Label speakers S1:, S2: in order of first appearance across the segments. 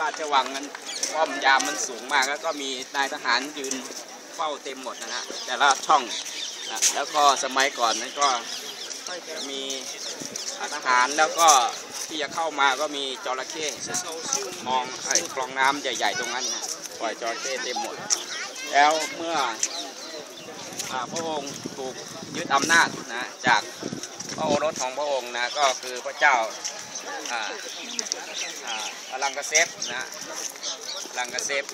S1: ราชวังนั้นป้อมยามมันสูงมากแล้วก็มีนายทหารยืนเฝ้าเต็มหมดนะฮะแต่ละช่องนะแล้วก็สมัยก่อนนั้นก็จะมีทหารแล้วก็ที่จะเข้ามาก็มีจระเข้มองไอ้คลองน้ำใหญ่ๆตรงนั้นนะปล่อยจระเข้เต็มหมด แล้วเมื่ออพระองค์ถูกยึดอำนาจนะจาก ระโอรสของพระองค์นะก็คือพระเจ้าอ่าอ่าลังกเซฟนะลังกเซฟ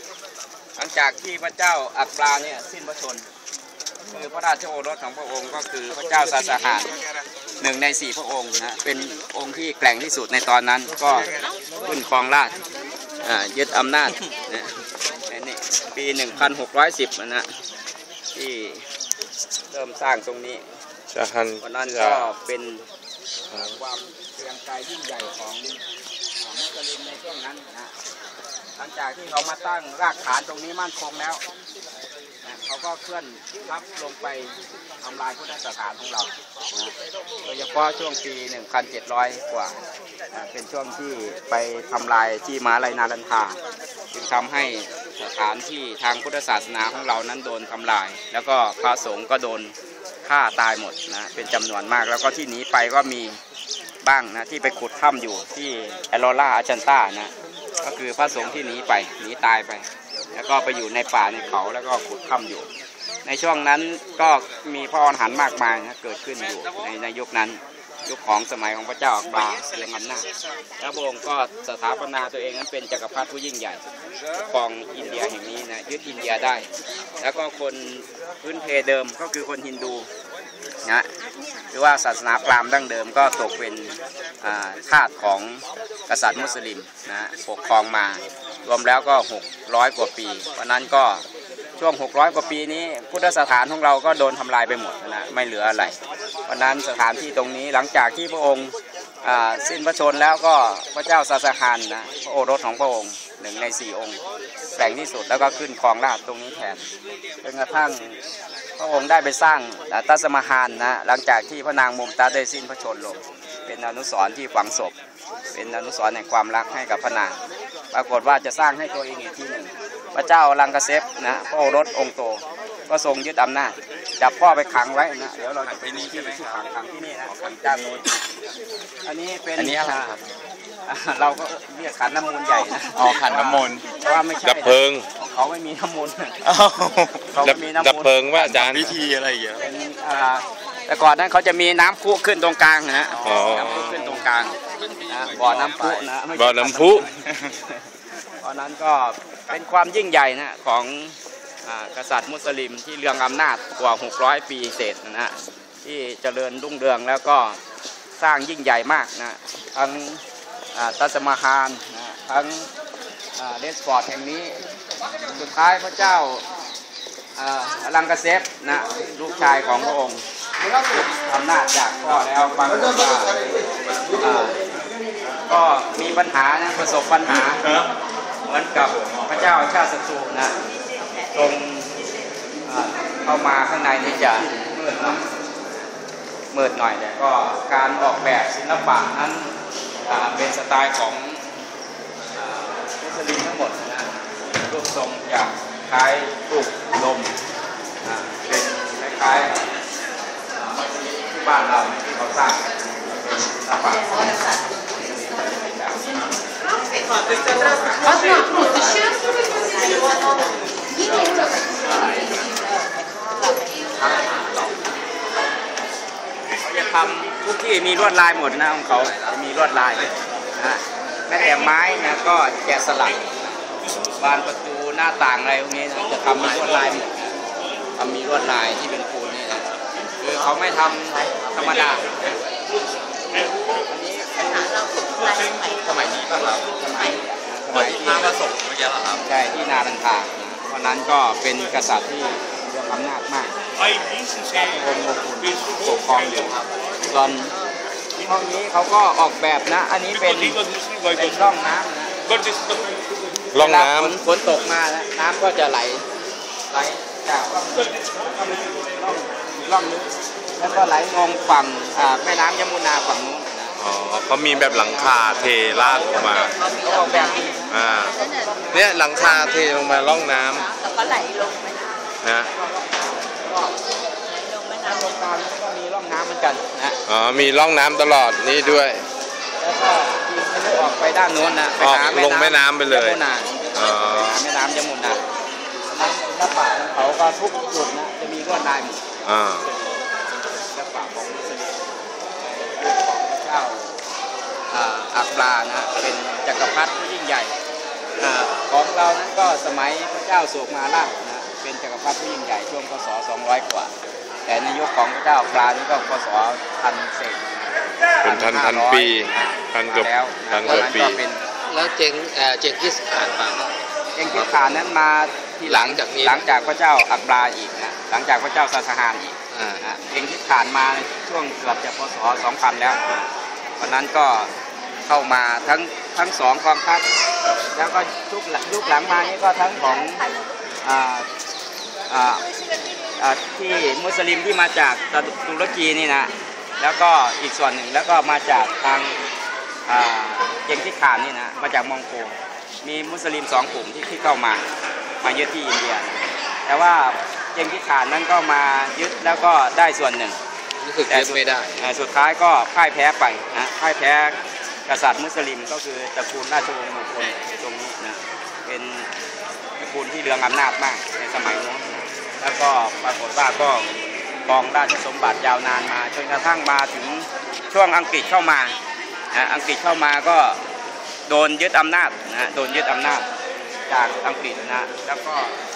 S1: หลังจากที่พระเจ้าอักปราเนี่ยสิ้นพระชนม์คือพระราชโอรสของพระองค์ก็คือพระเจ้าซาสหานหนึ่งในสี่พระองค์นะเป็นองค์ที่แกร่งที่สุดในตอนนั้นก็ขึ้นครองราชย์อ่ายึดอำนาจนะในนี่ปี 1610นะที่เริ่มสร้างตรงนี้
S2: จะหัน
S1: วันนั้น
S2: จะ
S1: ก็เป็นความเกรียงไกรยิ่งใหญ่ของของมุสลิมในช่วงนั้นนะหลังจากที่เขามาตั้งรากฐานตรงนี้มั่นคงแล้วนะเขาก็เคลื่อนทัพลงไปทำลายพุทธสถานของเรานะโดยเฉพาะช่วงปี 1,700 กว่านะเป็นช่วงที่ไปทำลายที่มหาลัยนารันทาจึงทำให้สถานที่ทางพุทธศาสนาของเรานั้นโดนทำลาย แล้วก็พระสงฆ์ก็โดน ฆ่าตายหมดนะเป็นจำนวนมากแล้วก็ที่หนีไปก็มีบ้างนะที่ไปขุดถ้ำอยู่ที่แอโรล่าอาจันตานะก็คือพระสงฆ์ที่หนีไปหนีตายไป แล้วก็ไปอยู่ในป่าในเขาแล้วก็ขุดถ้ำอยู่ ในช่วงนั้นก็มีพระอรหันต์มากมายนะเกิดขึ้นอยู่ในในยุคนั้น ยุคของสมัยของพระเจ้าอักบาเรื่องอำนาจแล้วพระองค์ก็สถาปนาตัวเองนั้นเป็นจักรพรรดิผู้ยิ่งใหญ่ปกครองอินเดียแห่งนี้นะยึดอินเดียได้ แล้วก็คนพื้นเพเดิมก็คือคนฮินดูนะหรือว่าศาสนาพราหมณ์ดั้งเดิมก็ตกเป็นอาทาสของกษัตริย์มุสลิมนะปกครองมารวมแล้วก็ 600 กว่าปีวันนั้นก็ช่วง 600 กว่าปีนี้ พุทธสถานของเราก็โดนทำลายไปหมดนะไม่เหลืออะไร วันนั้นสถานที่ตรงนี้หลังจากที่พระองค์สิ้นพระชนแล้วก็พระเจ้าซาสหานนะพระโอรสของพระองค์หนึ่งในสี่องค์แกร่งที่สุดแล้วก็ขึ้นครองราชตรงนี้แทนจนกระทั่งพระองค์ได้ไปสร้างตัสมาฮานนะหลังจากที่พระนางมุมตาได้สิ้นพระชนลง เป็นอนุสรณ์ที่ฝังศพ เป็นอนุสรณ์แห่งความรักให้กับพระนาง ปรากฏว่าจะสร้างให้ตัวเองอีกที่หนึ่งพระเจ้าลังกเซฟนะพระโอรสองค์โต ก็ทรงยึดอำนาจจับพ่อไปขังไว้นะเดี๋ยวเราจะไปนี่ที่ที่ขังขังที่นี่นะขังด้านโน้นอันนี้เป็น
S3: อันนี้อะไรครับ
S1: อ่าเราก็เรียกขันน้ำมนต์ใหญ่นะ
S3: อ๋อขันน้ำมนต์
S1: แต่ว่าไม่ใช่
S2: ดับเพลิง
S1: ของเขาไม่มีน้ำมนต์
S3: อ้าว
S1: เขา
S2: ดับ
S1: ไม่มีน้ำมนต์
S2: ดับเพลิงว่าอาจารย์
S3: พิธีอะไรอย่างเงี้ย
S1: เป็นอ่าแต่ก่อนนั้นเขาจะมีน้ำพุขึ้นตรงกลางนะฮะ
S2: อ๋อ
S1: น้ำพุขึ้นตรงกลางนะบ่อน้ำพุนะไม่ใช่
S2: บ่อน้ำพุ
S1: เพราะนั้นก็เป็นความยิ่งใหญ่นะของอ่า กษัตริย์มุสลิมที่เรืองอำนาจกว่า 600 ปีเศษนะฮะที่เจริญรุ่งเรืองแล้วก็สร้างยิ่งใหญ่มากนะทั้งอาตัสมาฮานนะทั้งอาเดสฟอร์ดแห่งนี้ สุดท้ายพระเจ้าอาลังกเซฟนะลูกชายของพระองค์อำนาจจากพ่อแล้วปรากฏว่าอ่าก็มีปัญหานะประสบปัญหาเหมือนกับพระเจ้าชาติศัตรูนะ ตรงอ่าเข้ามาข้างในนี่จะมืดหน่อยมืดหน่อยแต่ก็การออกแบบศิลปะนั้นอ่าเป็นสไตล์ของอ่ามุสลิมทั้งหมดนะ รูปทรงจะคล้ายรูปลมนะเป็นคล้ายๆอ่าที่บ้านเราที่เขาสร้างเป็นศิลปะ
S4: Одна просто сейчас.
S1: เขาจะทำทุกที่มีลวดลายหมดนะของเขาจะมีลวดลายนะแม้แต่ไม้นะก็แกะสลักบานประตูหน้าต่างอะไรพวกนี้นะจะทำมีลวดลายหมดทำมีลวดลายที่เป็นปูนนี่นะคือเขาไม่ทำธรรมดาอันนี้สมัยนี้ป่ะครับสมัยสมัยที่
S3: น้ำผสมเมื่อกี้เหรอครับ
S1: ใช่ ที่นาลันทา เพราะนั้นก็เป็นกษัตริย์ที่เรื่องอำนาจมาก
S5: I didn't say
S1: องค์โมกุลปกครองอยู่ส่วนห้องนี้เขาก็ออกแบบนะ อันนี้เป็น
S5: because he was Muslim, why
S1: เป็น
S5: was
S1: ร่องน้ำนะ
S5: But it's the
S2: ร่อง
S1: เวลา
S2: น้ำ
S1: ฝนฝนตกมาแล้วน้ำก็จะไหลไหลจากร่องเข้าไปสู่ร่องร่องนึงแล้วก็ไหลงงฝั่งอ่าแม่น้ำยมุนาฝั่งนู้นนะ
S2: อ๋อเขามีแบบหลังคาเทราดออกมา
S1: เขาออกแบบนี้
S2: อ่า
S1: ก็
S2: เนี่ยหลังคาเทลงมาล่องน้ำ
S6: แล้วก็ไหลลงไปนะ
S2: นะ
S1: ก็
S6: ไหลลงแม่น้ำ
S1: ลงตามก็มีร่องน้ำเหมือนกันนะ
S2: อ๋อมีล่องน้ำตลอดนี่ด้วย
S1: แล้วก็ยิงทะลุออกไปด้านโน้นนะไปหา
S2: ออกลงแม่น้ำไปเลย
S1: ยมุนา
S2: อ๋อ
S1: หาแม่น้ำยมุนานั้นหน้าป่าของเขาก็ทุกจุดนะจะมีลวดลายหมด
S2: อ่า
S1: หน้าป่าของมุสลิมของพระ เจ้าอ่าอักบรานะเป็นจักรพรรดิที่ยิ่งใหญ่อ่าของเรานั้นก็สมัยพระเจ้าโศกมาราชนะเป็นจักรพรรดิที่ยิ่งใหญ่ช่วงพศ 200 กว่า แต่ในยุคของพระเจ้าอักบรานี่ก็พศพันเศษ
S2: เป็นพันพันปีพันเกือบ
S1: แล้ว
S2: พันเกือบปี
S1: ตนนั้นเป็น
S7: แล้วเจงเอ่อเจงกิสข่านมาเมื่อ
S1: เองคิดขานนั้นมาทีหลัง
S7: หลังจากนี้
S1: หลังจากพระเจ้าอักบราอีกนะหลังจากพระเจ้าซาสหานอีก
S7: อ่า
S1: นะเองคิดขานมาช่วงเกือบจะพศ2000 แล้ววันนั้นก็เข้ามาทั้งทั้งสองกองทัพแล้วก็ยุคหลังยุคหลังมานี่ก็ทั้งของอ่าอ่าที่มุสลิมที่มาจากตุรกีนี่นะแล้วก็อีกส่วนหนึ่งแล้วก็มาจากทางอ่าเจงคิดขานนี่นะมาจากมองโกมีมุสลิมสองกลุ่มที่ที่เข้ามามาเยึดที่อินเดีย แต่ว่า เจงกิสข่านนั้นก็มายึดแล้วก็ได้ส่วนหนึ่ง
S7: รู้สึกยึดไม่ได้
S1: แต่สุดท้ายก็พ่ายแพ้ไปนะพ่ายแพ้กษัตริย์มุสลิมก็คือตระกูลราชวงศ์มงคลตรงนี้นะเป็นตระกูลที่เรืองอำนาจมากในสมัยโน้นแล้วก็ปรากฏว่าก็ครองราชสมบัติยาวนานมาจนกระทั่งมาถึงช่วงอังกฤษเข้ามานะอังกฤษเข้ามาก็โดนยึดอำนาจนะโดนยึดอำนาจจากอังกฤษนะแล้วก็อ่าเพี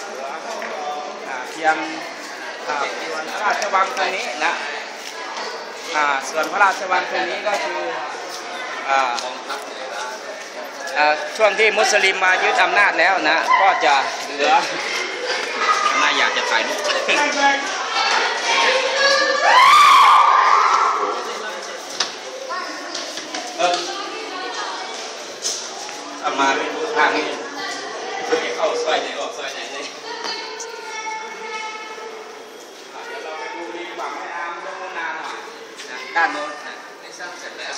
S1: ยงส่วนพระราชวังตรงนี้นะอ่าส่วนพระราชวังตรงนี้ก็คืออ่าอ่าช่วงที่มุสลิมมายึดอำนาจแล้วนะ ก็จะเหลือน่าอยากจะถ่ายรูปเออเอามาไม่รู้ทางนี้ไม่เข้าซอยไหนออกซอยไหนเลย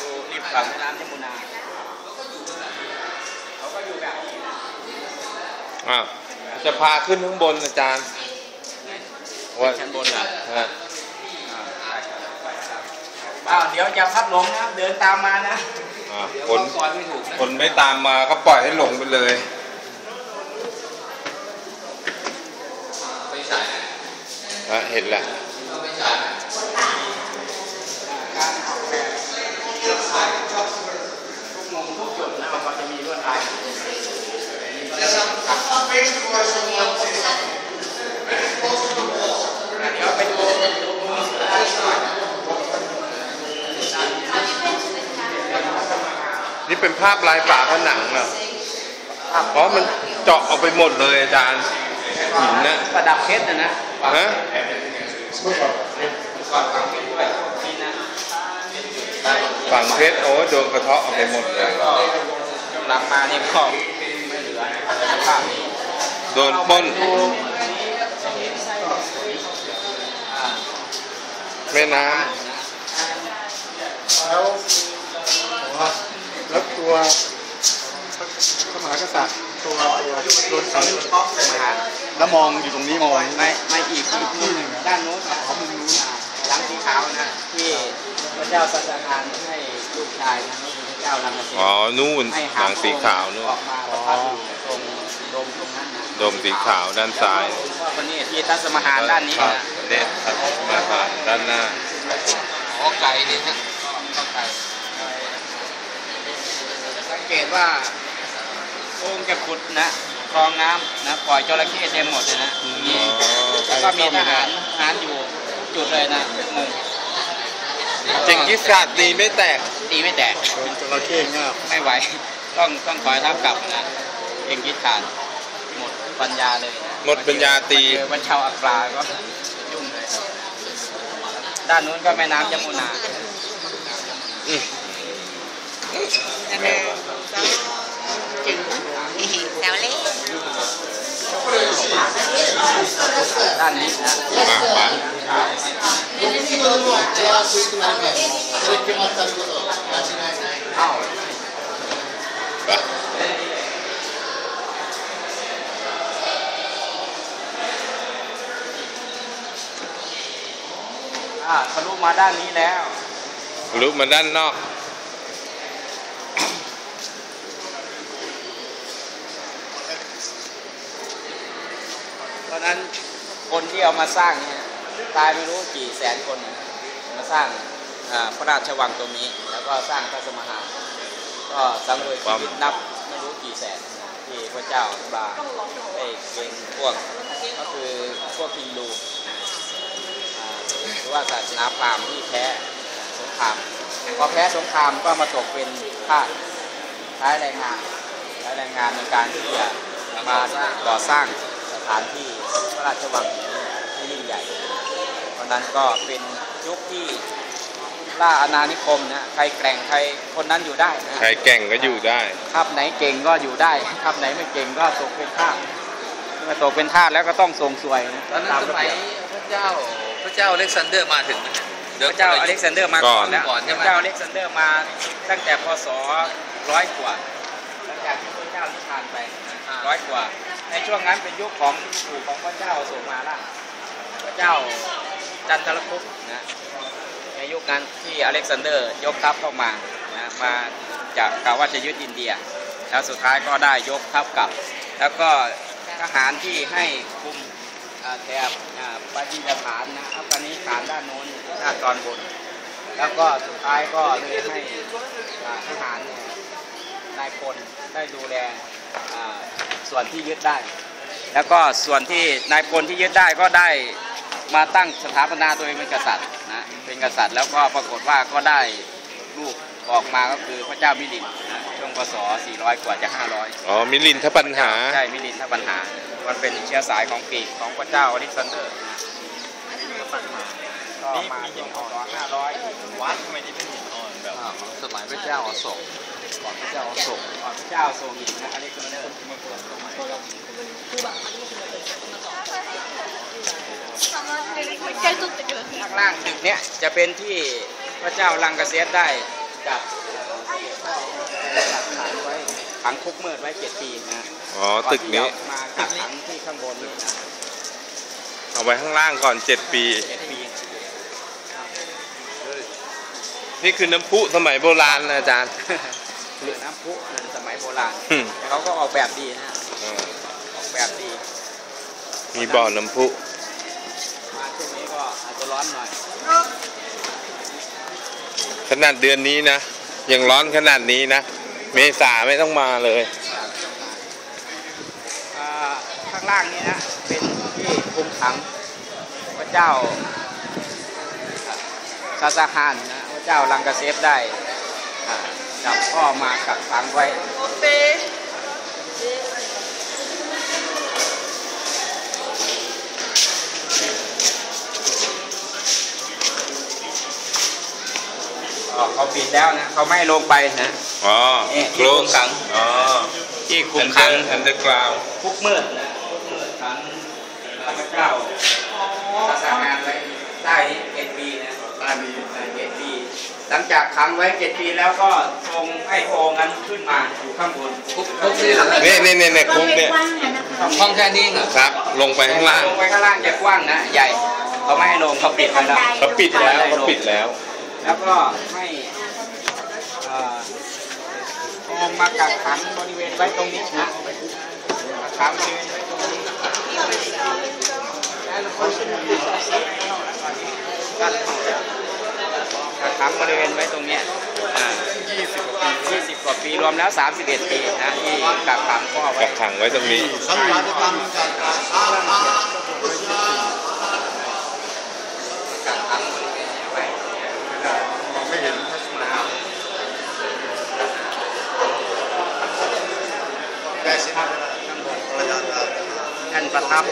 S1: ดูริมฝั่งแม่น้ำยมุนาเขาก็อยู่แบบนี้นะ
S2: อ่าจะพาขึ้นข้างบนอาจารย์ว่า
S1: ชั้นบนเหรอ
S2: ฮะ
S1: อ้าวเดี๋ยวจะพัดหลงนะเดินตามมานะ
S2: อ่า
S1: เดี๋ยว
S2: คน
S1: เข้าซอยไม่ถูกนะ
S2: คนไม่ตามมาก็ปล่อยให้หลงไปเลยอะเห็นแล้ว
S1: การออกแบบทุกมุมทุกจุดนะมันก็จะมีลวดลายเดี๋ยวไปดูมุมสุดท้ายห น่อย
S2: นี่เป็นภาพลายฝาผนังเหรอเพราะมันเจาะออกไปหมดเลยอาจารย์หินนะ
S1: ประดับเพชรนะนะ
S2: ฮะ
S1: ก่อนฝังเพชรด้วยนี่นะ
S2: ฝั่งเพชรโอ้ยโดนกระเทาะออกไปหมดเลย
S1: ก็ หลังมาเนี่ยก็ไม่เหลือสภาพนี้
S2: โดนป้นแม่น้ำ
S8: แล้วแล้วตัวพระมหากษัตริย์ตัวตัวโดนขัง
S1: มาหา
S8: แล้วมองอยู่ตรงนี้มอง
S1: ไม่ไม่อีกอีกที่หนึ่งด้านโน้นของมุมนู้นหลังสีขาวนะที่พระเจ้าสัจทานให้ ลูกชายนะก็คือพระเจ้าลังกำสิ
S2: อ๋อ นู่น
S1: ให้
S2: หลังสีขาวนู่น
S1: ออกมาประทับอยู่ตรงโดมตรงนั้นนะ
S2: โดมสีขาวด้านซ้าย
S1: แล้วก็นี่ที่ทัศมหารด้านนี้
S2: ครับ
S1: นะ
S2: เด็ดครับมาผ่านด้านหน้า
S7: อ๋อไก่นี่ฮะ
S1: ก็ไกลสังเกตว่าโอ่งจะขุดนะคลองน้ำนะปล่อยจระเข้เต็มหมดเลยนะมีแล้วก็มีทหารทหารอยู่ทุกจุดเลยนะทุกมุ ม
S2: เจ็งกิสขาดตีไม่แตก
S1: ตีไม่แตก
S8: เป็นจระเข้เงาบ
S1: ไม่ไหว ต้องต้องถอยทับกลับนะเองคิดขาดหมดปัญญาเลยนะ
S2: หมดปัญญาตี
S1: เจอวันชาวอักราก็ยุ่งเลยด้านนู้นก็แม่น้ำยมุนา
S2: อืม
S6: แซวเล่
S1: ด้านนี้นะขวาเทะลุมาด้านนี้แล้ว
S2: ทะลุมาด้านนอก
S1: ราะฉะนั้นคนที่เอามาสร้างเนี่ยตายไม่รู้กี่แสนคนนะมาสร้างอ่าพระราชวังตรงนี้ แล้วก็สร้างพระสมหาก็สังเวยชีวิตนับไม่รู้กี่แสนนะที่พระเจ้าบาได้เก่งพวกก็คือพวกฮินดูอ่าหรือว่าศาสนาพราหมณ์ที่แพ้สงครามพอแพ้สงครามก็มาตกเป็นทาสใช้แรงงานใช้แรงงานในการที่จะมาสร้างก่อสร้างส ถานที่พระราชวังนี้ให้ยิ่งใหญ่เพราะนั้นก็เป็นยุคที่ล่าอาณานิคมนะใครแกร่งใครคนนั้นอยู่ได้นะ
S2: ใครแก่งก็อยู่ได้
S1: ทัพไหนเก่งก็อยู่ได้ทัพไหนไม่เก่งก็ตกเป็นทาสเมื่อตกเป็นทาสแล้วก็ต้องส่งสวยนะ
S7: ตอนนั้น
S1: ตาม
S7: ส
S1: ระ
S7: มัย
S1: เบียบ
S7: พระเจ้าพระเจ้าอเล็กซานเดอร์มาถึงไหม
S1: พระเจ้าอเล็กซานเดอร์มาก่อนแล้ว
S7: ก่อนใช่ไหม
S1: พระเจ้าอเล็กซานเดอร์มาตั้งแต่พศร้อยกว่าหลังจากที่พระเจ้านิพพานไปร้อยกว่า ในช่วงนั้นเป็นยุคของปู่ของพระเจ้าโสมาราชพระเจ้าจันทรคุปนะในยุคนั้นที่อเล็กซานเดอร์ยกทัพเข้ามานะมาจะกล่าวว่าจะยึดอินเดีย แล้วสุดท้ายก็ได้ยกทัพกลับ แล้วก็ทหารที่ให้คุมอ่าแถบอ่าปากีสถานนะอัฟกานิสถานด้านโน้นด้านตอนบน แล้วก็สุดท้ายก็เลยให้ทหารเนี่ยนายพลได้ดูแล ส่วนที่ยึดได้ แล้วก็ส่วนที่นายพลที่ยึดได้ก็ได้มาตั้งสถาปนาตัวเองเป็นกษัตริย์นะเป็นกษัตริย์แล้วก็ปรากฏว่าก็ได้ลูกออกมาก็คือพระเจ้ามิลินนะช่วงพศ 400 กว่าจะ 500
S2: อ๋อ มิลินทปัญหา
S1: ใช่ มิลินทปัญหา มันเป็นเชื้อสายของกรีกของพระเจ้าอเล็กซานเดอร์นะก็มาช่วงพศ 500
S3: วัดทำไมนี่เป็นหินอ่อนแบบ
S7: อ่าสมัยพระเจ้าอโศก ก่อนพระเจ้าทรงก่
S1: อนพระเจ้าทรงหญิงนะอเล็กซานเดอร์
S4: มาเกิดสมัย
S1: ข้างล่างตึกเนี้ยจะเป็นที่พระเจ้าลังกเซียได้จับขังคุกเมิดไว้เจ็ดปีนะ
S2: อ๋อตึกนี้
S1: มาขังที่ข้างบนนี่
S2: เอาไว้ข้างล่างก่อนเจ็ดปี นี่คือน้ำพุสมัยโบราณนะอาจารย์
S1: เรือน้ำพุในสมัยโบราณ
S2: อืม
S1: แต่เขาก็ออกแบบดีนะ
S2: อ่า
S1: ออกแบบดี
S2: มีบ่อน้ำพุ
S1: มาช่วงนี้ก็อาจจะร้อนหน่อย
S2: ขนาดเดือนนี้นะยังร้อนขนาดนี้นะ เมษาไม่ต้องมาเลย
S1: อ่าข้างล่างนี้นะ เป็นที่คุมขังพระเจ้าซาซาฮานนะพระเจ้าลังกาเซฟได้อ่า จับพ่อมากักขังไว้อ๋อเขาปิดแล้วนะเขาไม่ให้ลงไปนะ
S2: อ๋อ
S1: นี่
S2: โคลง
S1: ขัง
S2: อ๋อ
S1: ที่คุ
S2: อั
S1: ม
S2: นเด
S1: ขั
S2: องร์อันเดอร์กราว
S1: คุกมืดนะคุกมืดขังพระเจ้ารักษางานไว้ได้นี่เจ็ดปีนะได้ปีเจ็ดปี หลังจากขังไว้เจ็ดปีแล้วก็ทรงให้พระองค์นั้นขึ้นมาอยู่ข้างบน
S7: คุกคุกนี่เหรอ
S2: นี่นี่นี่นี่คุกเนี่ย
S7: ห้องแค่นี้เหรอ
S2: ครับ ลงไปข้างล่าง
S1: ลงไปข้างล่างจะกว้างนะใหญ่เขาไม่ให้ลงเขาปิดไว้แล้ว
S2: เขาปิดแล้วเขาปิดแล้ว
S1: แล้วก็ให้เอ่อพระองค์มากักขังบริเวณไว้ตรงนี้นะกักขังบริเวณไว้ตรงนี้กักขัง บริเวณไว้ตรงเนี้ยอ่า20กว่าปีรวมแล้ว31ปีนะที่กักขังพ่อไว้
S2: กักขังไว้ตรงนี้
S1: กักขังบริเวณนี้ไว้มองไม่เห็นพระสมหาท่านประทับ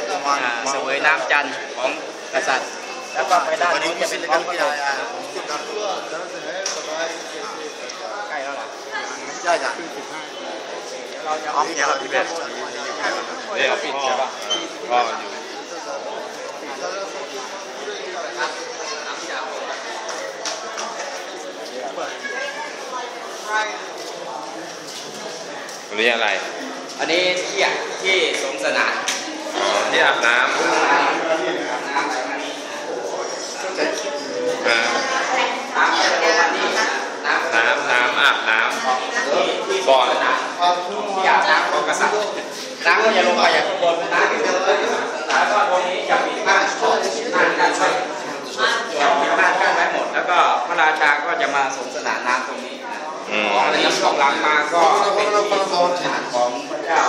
S1: อ่าเสวยน้ำจันทร์ของกษัตริย์ แล้วก็ไปด้านนู้นจะเป็นท้องพระโรงใกล้แล้วล่ะเดี๋ยวเราจะเอาไปที่ด้านบน
S2: เนี่ย
S1: เขาปิด
S2: พ่อ
S1: ใช่ปะ
S2: พ่ออยู่อันนี้อะไร
S1: อันนี้ที่อะที่สงสนาน
S2: อ๋อที่อาบน้
S1: น้ำ จะน้ำ
S2: น้ำน้ำอาบน้ำบ่อ
S1: ที่อาบน้ำของกษัตริย์น้ำก็จะลงไปอย่างบนน้ำที่เดินแล้วก็ตรงนี้จะมีบ้านบ้านกั้นไว้มีบ้านกั้นไว้หมด แล้วก็พระราชาก็จะมาสงสนานน้ำตรงนี้นะ
S2: อืม
S1: พอในช่วงหลังมาก็เป็นที่สงสนานของพระเจ้า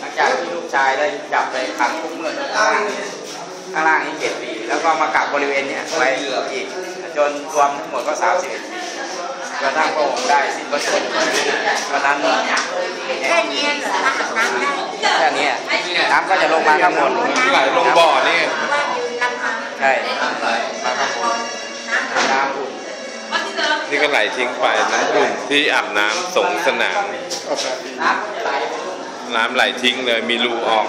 S1: หลังจากที่ลูกชายได้จับไปขังคุกเมื่อข้างล่าง ข้างล่างนี้เจ็ดปี แล้วก็มากักบริเวณเนี้ยไว้อีก จนรวมทั้งหมดก็สามสิบเอ็ดปีกระทั่งพระองค์ได้สิ้นพระชนม์วันนั้น
S6: แค่นี้เหรออาบน้ำได้
S1: แค่นี้น้ำก็จะลงมาข้างบน
S2: ไหลลงบ่อนี่
S6: ว่ายืนลำพัง
S1: ใช่มาข้างบนน้ำอุ่น
S2: นี่ก็ไหลทิ้งไปน้ำอุ่นที่อาบน้ำสงสนาม
S1: น้ำก็จะไหลไปตรง
S2: น้ำไหลทิ้งเลยมีรูออก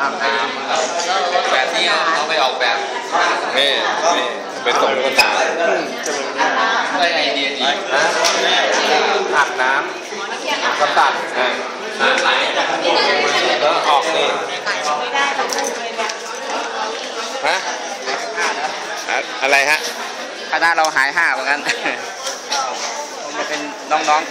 S7: อาบน้ำแบบนี้เอาไปออกแบบ
S2: นี่นี่เป็นสงสนาม
S7: ได้ไอเดียดี
S2: นะอาบน้ำกระตัดอะ
S7: น้ำไหล
S2: แล้วออกนี่ฮะอะไรฮะ
S1: คณะเราหายห้าเหมือนกันคงจะเป็นน้องๆ